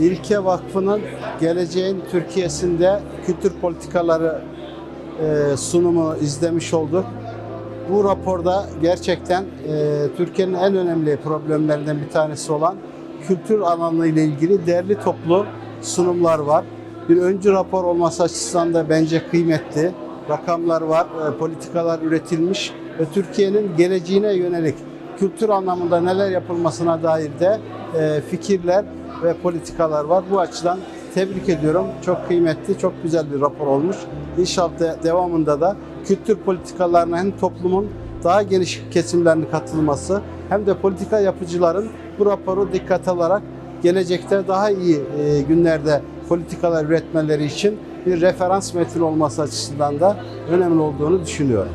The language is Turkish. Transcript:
İlke Vakfı'nın geleceğin Türkiye'sinde kültür politikaları e, sunumu izlemiş olduk. Bu raporda gerçekten e, Türkiye'nin en önemli problemlerinden bir tanesi olan kültür alanı ile ilgili değerli toplu sunumlar var. Bir öncü rapor olması açısından da bence kıymetli. Rakamlar var, e, politikalar üretilmiş ve Türkiye'nin geleceğine yönelik kültür anlamında neler yapılmasına dair de e, fikirler ve politikalar var. Bu açıdan tebrik ediyorum. Çok kıymetli, çok güzel bir rapor olmuş. İnşallah de- devamında da kültür politikalarına hem toplumun daha geniş kesimlerinin katılması hem de politika yapıcıların bu raporu dikkate alarak gelecekte daha iyi e, günlerde politikalar üretmeleri için bir referans metin olması açısından da önemli olduğunu düşünüyorum.